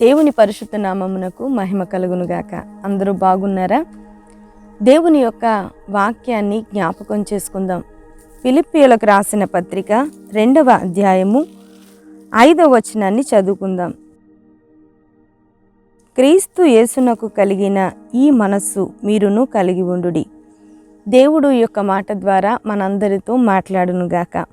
దేవుని పరిశుద్ధ నామమునకు మహిమ కలుగునుగాక. అందరూ బాగున్నారా? దేవుని యొక్క వాక్యాన్ని జ్ఞాపకం చేసుకుందాం. ఫిలిపియులకు రాసిన పత్రిక రెండవ అధ్యాయము ఐదవ వచనాన్ని చదువుకుందాం. క్రీస్తు యేసునకు కలిగిన ఈ మనస్సు మీరును కలిగి ఉండుడి. దేవుడు యొక్క మాట ద్వారా మనందరితో మాట్లాడునుగాక.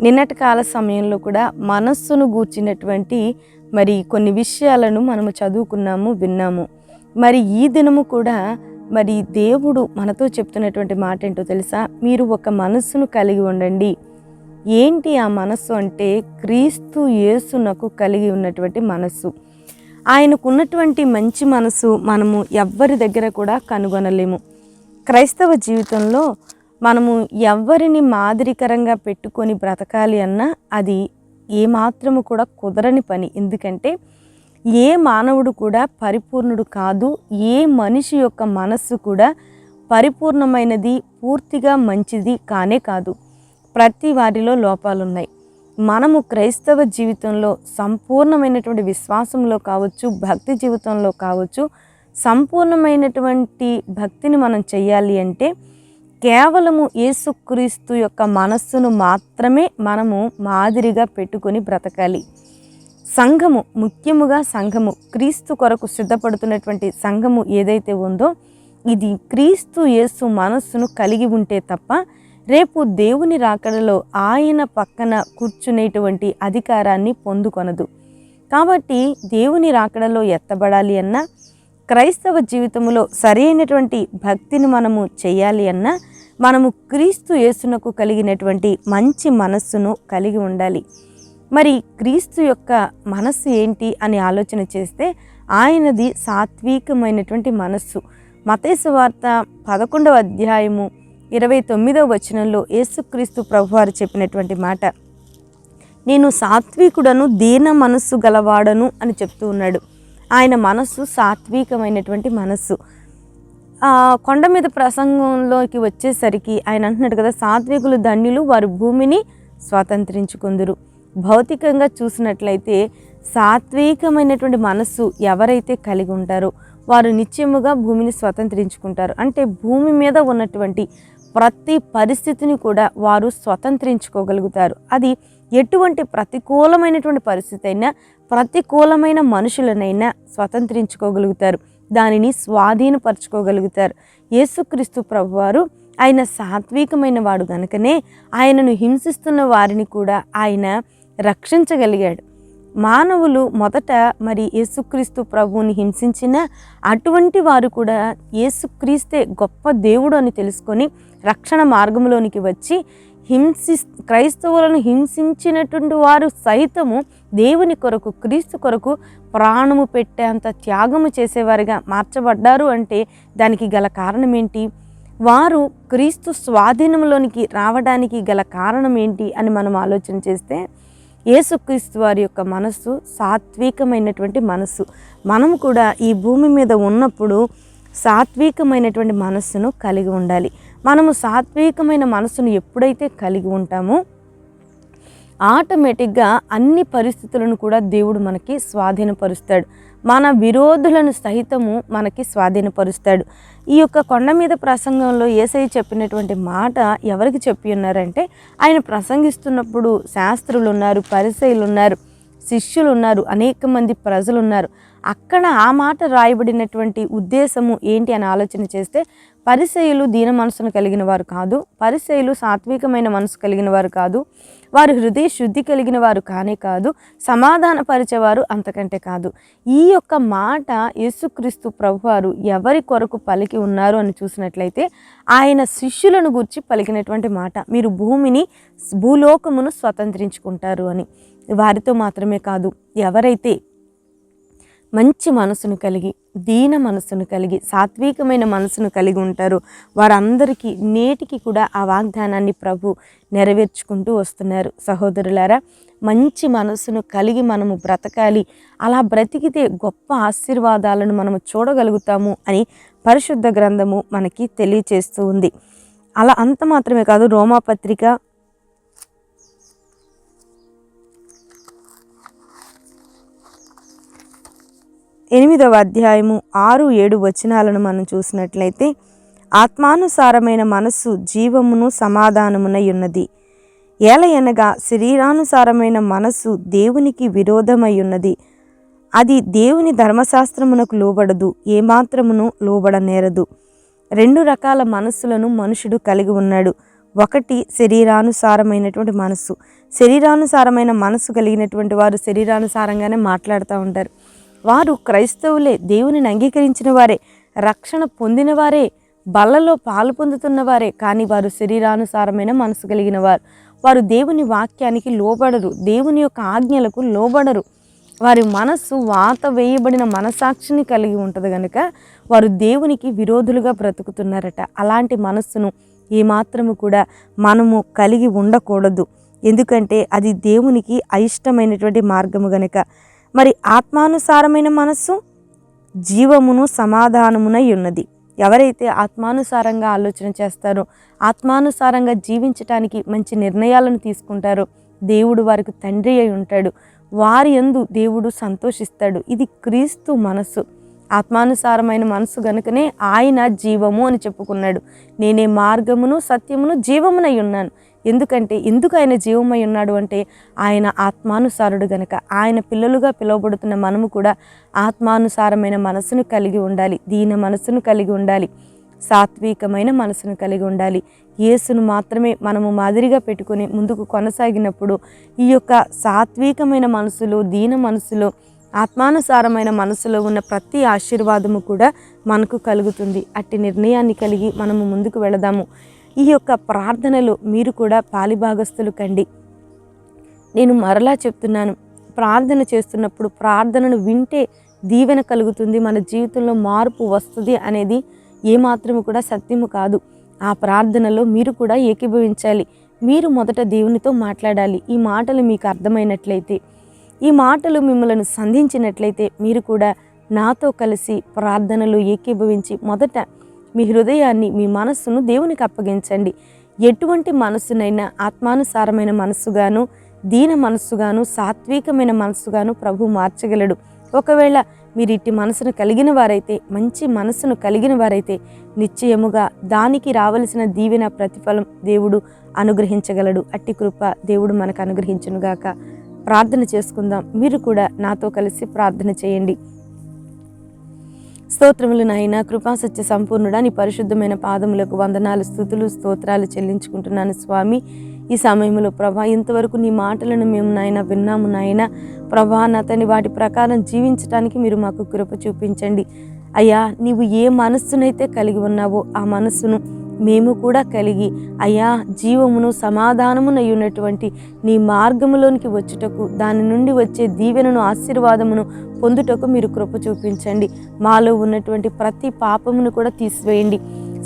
నిన్నటి కాల సమయంలో కూడా మనస్సును గూర్చినటువంటి మరి కొన్ని విషయాలను మనము చదువుకున్నాము విన్నాము. మరి ఈ దినము కూడా మరి దేవుడు మనతో చెప్తున్నటువంటి మాట ఏంటో తెలుసా? మీరు ఒక మనస్సును కలిగి ఉండండి. ఏంటి ఆ మనస్సు అంటే క్రీస్తు యేసునకు కలిగి ఉన్నటువంటి మనస్సు. ఆయనకున్నటువంటి మంచి మనసు మనము ఎవ్వరి దగ్గర కూడా కనుగొనలేము. క్రైస్తవ జీవితంలో మనము ఎవరిని మాదిరికరంగా పెట్టుకొని బ్రతకాలి అన్నా అది ఏమాత్రము కూడా కుదరని పని. ఎందుకంటే ఏ మానవుడు కూడా పరిపూర్ణుడు కాదు. ఏ మనిషి యొక్క మనస్సు కూడా పరిపూర్ణమైనది పూర్తిగా మంచిది కానే కాదు. ప్రతి వారిలో లోపాలున్నాయి. మనము క్రైస్తవ జీవితంలో సంపూర్ణమైనటువంటి విశ్వాసంలో కావచ్చు భక్తి జీవితంలో కావచ్చు సంపూర్ణమైనటువంటి భక్తిని మనం చేయాలి అంటే కేవలము యేసుక్రీస్తు యొక్క మనస్సును మాత్రమే మనము మాదిరిగా పెట్టుకొని బ్రతకాలి. సంఘము ముఖ్యముగా సంఘము క్రీస్తు కొరకు సిద్ధపడుతున్నటువంటి సంఘము ఏదైతే ఉందో ఇది క్రీస్తు యేసు మనస్సును కలిగి ఉంటే తప్ప రేపు దేవుని రాకడలో ఆయన పక్కన కూర్చునేటువంటి అధికారాన్ని పొందుకొనదు. కాబట్టి దేవుని రాకడలో ఎత్తబడాలి అన్నా క్రైస్తవ జీవితంలో సరైనటువంటి భక్తిని మనము చేయాలి అన్నా మనము క్రీస్తు యేసునకు కలిగినటువంటి మంచి మనస్సును కలిగి ఉండాలి. మరి క్రీస్తు యొక్క మనస్సు ఏంటి అని ఆలోచన చేస్తే ఆయనది సాత్వికమైనటువంటి మనస్సు. మతేసు వార్త పదకొండవ అధ్యాయము ఇరవై తొమ్మిదవ వచనంలో యేసుక్రీస్తు ప్రభువారు చెప్పినటువంటి మాట నేను సాత్వికుడను దీన మనస్సు గలవాడను అని చెప్తూ ఉన్నాడు. ఆయన మనస్సు సాత్వికమైనటువంటి మనస్సు. కొండ మీద ప్రసంగంలోకి వచ్చేసరికి ఆయన అంటున్నాడు కదా సాత్వికులు ధన్యులు వారు భూమిని స్వాతంత్రించుకుందురు. భౌతికంగా చూసినట్లయితే సాత్వికమైనటువంటి మనస్సు ఎవరైతే కలిగి ఉంటారో వారు నిత్యముగా భూమిని స్వతంత్రించుకుంటారు. అంటే భూమి మీద ఉన్నటువంటి ప్రతి పరిస్థితిని కూడా వారు స్వతంత్రించుకోగలుగుతారు. అది ఎటువంటి ప్రతికూలమైనటువంటి పరిస్థితి అయినా ప్రతికూలమైన మనుషులనైనా స్వతంత్రించుకోగలుగుతారు. దానిని స్వాధీనపరచుకోగలుగుతారు. యేసుక్రీస్తు ప్రభువారు ఆయన సాత్వికమైన వాడు గనుకనే ఆయనను హింసిస్తున్న వారిని కూడా ఆయన రక్షించగలిగాడు. మానవులు మొదట మరి యేసుక్రీస్తు ప్రభువుని హింసించిన అటువంటి వారు కూడా యేసుక్రీస్తే గొప్ప దేవుడు అని తెలుసుకొని రక్షణ మార్గంలోనికి వచ్చి హింసి క్రైస్తవులను హింసించినటువంటి వారు సైతము దేవుని కొరకు క్రీస్తు కొరకు ప్రాణము పెట్టేంత త్యాగము చేసేవారిగా మార్చబడ్డారు అంటే దానికి గల కారణం ఏంటి వారు క్రీస్తు స్వాధీనంలోనికి రావడానికి గల కారణం ఏంటి అని మనం ఆలోచన చేస్తే యేసుక్రీస్తు వారి యొక్క మనస్సు సాత్వికమైనటువంటి మనస్సు. మనం కూడా ఈ భూమి మీద ఉన్నప్పుడు సాత్వికమైనటువంటి మనస్సును కలిగి ఉండాలి. మనము సాత్వికమైన మనస్సును ఎప్పుడైతే కలిగి ఉంటామో ఆటోమేటిక్గా అన్ని పరిస్థితులను కూడా దేవుడు మనకి స్వాధీనపరుస్తాడు. మన విరోధులను సహితము మనకి స్వాధీనపరుస్తాడు. ఈ యొక్క కొండ మీద ప్రసంగంలో ఏసై చెప్పినటువంటి మాట ఎవరికి చెప్పి ఉన్నారంటే ఆయన ప్రసంగిస్తున్నప్పుడు శాస్త్రులు ఉన్నారు పరిశైలు ఉన్నారు శిష్యులు ఉన్నారు అనేక మంది ప్రజలు ఉన్నారు అక్కడ ఆ మాట రాయబడినటువంటి ఉద్దేశము ఏంటి అని ఆలోచన చేస్తే పరిసయులు దీన మనసును కలిగిన వారు కాదు పరిసయులు సాత్వికమైన మనసు కలిగిన వారు కాదు వారు హృదయ శుద్ధి కలిగిన వారు కానే కాదు సమాధానపరిచేవారు అంతకంటే కాదు. ఈ యొక్క మాట యేసుక్రీస్తు ప్రభువారు ఎవరి కొరకు పలికి ఉన్నారు అని చూసినట్లయితే ఆయన శిష్యులను గురించి పలికినటువంటి మాట మీరు భూమిని భూలోకమును స్వతంత్రించుకుంటారు అని. వారితో మాత్రమే కాదు ఎవరైతే మంచి మనసును కలిగి దీన మనసును కలిగి సాత్వికమైన మనసును కలిగి ఉంటారు. వారందరికీ నేటికి కూడా ఆ వాగ్దానాన్ని ప్రభు నెరవేర్చుకుంటూ వస్తున్నారు. సహోదరులారా మంచి మనసును కలిగి మనము బ్రతకాలి. అలా బ్రతికితే గొప్ప ఆశీర్వాదాలను మనము చూడగలుగుతాము అని పరిశుద్ధ గ్రంథము మనకి తెలియచేస్తూ ఉంది. అలా అంత మాత్రమే కాదు రోమాపత్రిక ఎనిమిదవ అధ్యాయము ఆరు ఏడు వచనాలను మనం చూసినట్లయితే ఆత్మానుసారమైన మనస్సు జీవమును సమాధానమునై ఉన్నది ఏలయనగా శరీరానుసారమైన మనస్సు దేవునికి విరోధమై ఉన్నది అది దేవుని ధర్మశాస్త్రమునకు లోబడదు ఏమాత్రమును లోబడనేరదు. రెండు రకాల మనస్సులను మనుషుడు కలిగి ఉన్నాడు. ఒకటి శరీరానుసారమైనటువంటి మనస్సు. శరీరానుసారమైన మనస్సు కలిగినటువంటి వారు శరీరానుసారంగానే మాట్లాడుతూ ఉంటారు. వారు క్రైస్తవులే దేవునిని అంగీకరించిన వారే రక్షణ పొందిన వారే బల్లలో పాలు పొందుతున్న వారే కానీ వారు శరీరానుసారమైన మనసు కలిగిన వారు. వారు దేవుని వాక్యానికి లోబడరు దేవుని యొక్క ఆజ్ఞలకు లోబడరు. వారి మనస్సు వాత వేయబడిన మనసాక్షిని కలిగి ఉంటుంది కనుక వారు దేవునికి విరోధులుగా బ్రతుకుతున్నారట. అలాంటి మనస్సును ఏమాత్రము కూడా మనము కలిగి ఉండకూడదు. ఎందుకంటే అది దేవునికి అయిష్టమైనటువంటి మార్గము గనుక. మరి ఆత్మానుసారమైన మనస్సు జీవమును సమాధానమునై ఉన్నది ఎవరైతే ఆత్మానుసారంగా ఆలోచన చేస్తారో ఆత్మానుసారంగా జీవించటానికి మంచి నిర్ణయాలను తీసుకుంటారో దేవుడు వారికి తండ్రి అయి ఉంటాడు. వారి ఎందు దేవుడు సంతోషిస్తాడు. ఇది క్రీస్తు మనస్సు. ఆత్మానుసారమైన మనసు గనుకనే ఆయన జీవము అని చెప్పుకున్నాడు. నేనే మార్గమును సత్యమును జీవమునై ఉన్నాను. ఎందుకంటే ఎందుకు ఆయన జీవమై ఉన్నాడు అంటే ఆయన ఆత్మానుసారుడు గనక. ఆయన పిల్లలుగా పిలువబడుతున్న మనము కూడా ఆత్మానుసారమైన మనసును కలిగి ఉండాలి దీన మనసును కలిగి ఉండాలి సాత్వికమైన మనసును కలిగి ఉండాలి. యేసును మాత్రమే మనము మాదిరిగా పెట్టుకొని ముందుకు కొనసాగినప్పుడు ఈ యొక్క సాత్వికమైన మనసులో దీన మనసులో ఆత్మానుసారమైన మనసులో ఉన్న ప్రతి ఆశీర్వాదము కూడా మనకు కలుగుతుంది. అట్టి నిర్ణయాన్ని కలిగి మనము ముందుకు వెళదాము. ఈ యొక్క ప్రార్థనలో మీరు కూడా పాలిభాగస్తులు కండి. నేను మరలా చెప్తున్నాను ప్రార్థన చేస్తున్నప్పుడు ప్రార్థనను వింటే దీవెన కలుగుతుంది మన జీవితంలో మార్పు వస్తుంది అనేది ఏమాత్రము కూడా సత్యము కాదు. ఆ ప్రార్థనలో మీరు కూడా ఏకీభవించాలి. మీరు మొదట దేవునితో మాట్లాడాలి. ఈ మాటలు మీకు అర్థమైనట్లయితే ఈ మాటలు మిమ్మల్ని సంధించినట్లయితే మీరు కూడా నాతో కలిసి ప్రార్థనలు ఏకీభవించి మొదట మీ హృదయాన్ని మీ మనస్సును దేవునికి అప్పగించండి. ఎటువంటి మనస్సునైనా ఆత్మానుసారమైన మనస్సుగాను దీన మనస్సుగాను సాత్వికమైన మనస్సుగాను ప్రభు మార్చగలడు. ఒకవేళ మీరు ఇట్టి మనసును కలిగిన వారైతే మంచి మనసును కలిగిన వారైతే నిశ్చయముగా దానికి రావలసిన దీవెన ప్రతిఫలం దేవుడు అనుగ్రహించగలడు. అట్టి కృప దేవుడు మనకు అనుగ్రహించునుగాక. ప్రార్థన చేసుకుందాం. మీరు కూడా నాతో కలిసి ప్రార్థన చేయండి. స్తోత్రములు నాయన కృపా సత్య సంపూర్ణుడా నీ పరిశుద్ధమైన పాదములకు వందనాలు స్థుతులు స్తోత్రాలు చెల్లించుకుంటున్నాను స్వామి. ఈ సమయంలో ప్రభా ఇంతవరకు నీ మాటలను మేము నాయన విన్నాము నాయన. ప్రభా నతని వాటి ప్రకారం జీవించడానికి మీరు మాకు కృప చూపించండి. అయ్యా నీవు ఏ మనస్సునైతే కలిగి ఉన్నావో ఆ మనస్సును మేము కూడా కలిగి అయ్యా జీవమును సమాధానమునయ్యున్నటువంటి నీ మార్గములోనికి వచ్చుటకు దాని నుండి వచ్చే దీవెనను ఆశీర్వాదమును పొందుటకు మీరు కృప చూపించండి. మాలో ఉన్నటువంటి ప్రతి పాపమును కూడా తీసివేయండి.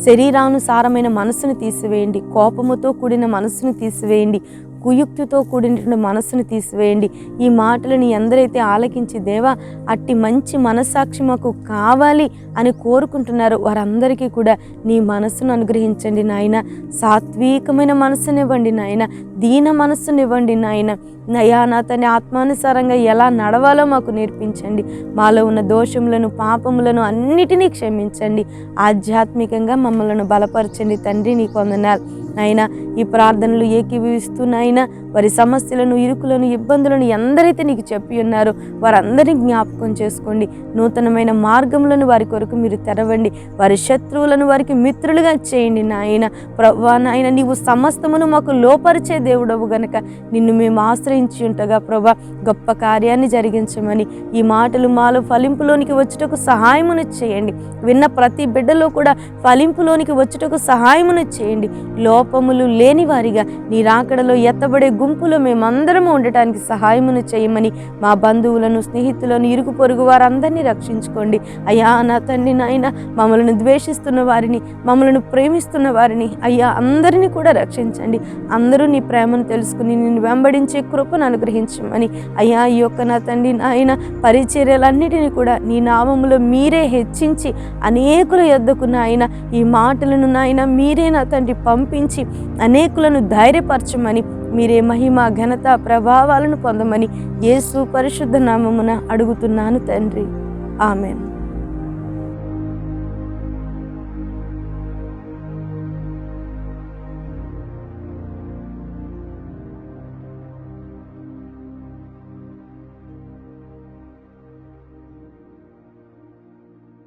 శరీరానుసారమైన మనసును తీసివేయండి. కోపముతో కూడిన మనసును తీసివేయండి. కుయుక్తితో కూడినటువంటి మనస్సును తీసివేయండి. ఈ మాటలని ఎందరైతే ఆలకించి దేవా అట్టి మంచి మనస్సాక్షి మాకు కావాలి అని కోరుకుంటున్నారో వారందరికీ కూడా నీ మనస్సును అనుగ్రహించండి నాయన. సాత్వికమైన మనస్సునివ్వండి నాయన. దీన మనస్సునివ్వండి నాయన. నయా నా తన ఆత్మానుసారంగా ఎలా నడవాలో మాకు నేర్పించండి. మాలో ఉన్న దోషములను పాపములను అన్నిటినీ క్షమించండి. ఆధ్యాత్మికంగా మమ్మలను బలపరచండి తండ్రి నీకు వందనాలు. నాయన ఈ ప్రార్థనలు ఏకీభవిస్తూ నాయన వారి సమస్యలను ఇరుకులను ఇబ్బందులను ఎందరైతే నీకు చెప్పి ఉన్నారో వారందరినీ జ్ఞాపకం చేసుకోండి. నూతనమైన మార్గములను వారి కొరకు మీరు తెరవండి. వారి శత్రువులను వారికి మిత్రులుగా చేయండి నాయన. ప్రభా నాయన నీవు సమస్తమును మాకు లోపరిచే దేవుడవు గనక నిన్ను మేము ఆశ్రయించి ఉంటగా ప్రభా గొప్ప కార్యాన్ని జరిగించమని ఈ మాటలు మాలో ఫలింపులోనికి వచ్చుటకు సహాయమును చేయండి. విన్న ప్రతి బిడ్డలో కూడా ఫలింపులోనికి వచ్చుటకు సహాయమును చేయండి. లో లోపములు లేనివారిగా నీ రాకడలో ఎత్తబడే గుంపులో మేమందరము ఉండటానికి సహాయమును చేయమని మా బంధువులను స్నేహితులను ఇరుగు పొరుగు వారందరినీ రక్షించుకోండి. అయ్యా నా తండ్రి నాయన మమ్మల్ని ద్వేషిస్తున్న వారిని మమ్మల్ని ప్రేమిస్తున్న వారిని అయ్యా అందరినీ కూడా రక్షించండి. అందరూ నీ ప్రేమను తెలుసుకుని నిన్ను వెంబడించే కృపను అనుగ్రహించమని. అయ్యా ఈ యొక్క నా తండ్రి నాయన పరిచర్యలన్నిటినీ కూడా నీ నామములో మీరే హెచ్చించి అనేకుల యొద్దకు నాయన ఈ మాటలను నాయన మీరే నా తండ్రి పంపించి అనేకులను ధైర్యపరచమని మీరే మహిమ ఘనత ప్రభావాలను పొందమని యేసు పరిశుద్ధ నామమున అడుగుతున్నాను తండ్రి. ఆమెను.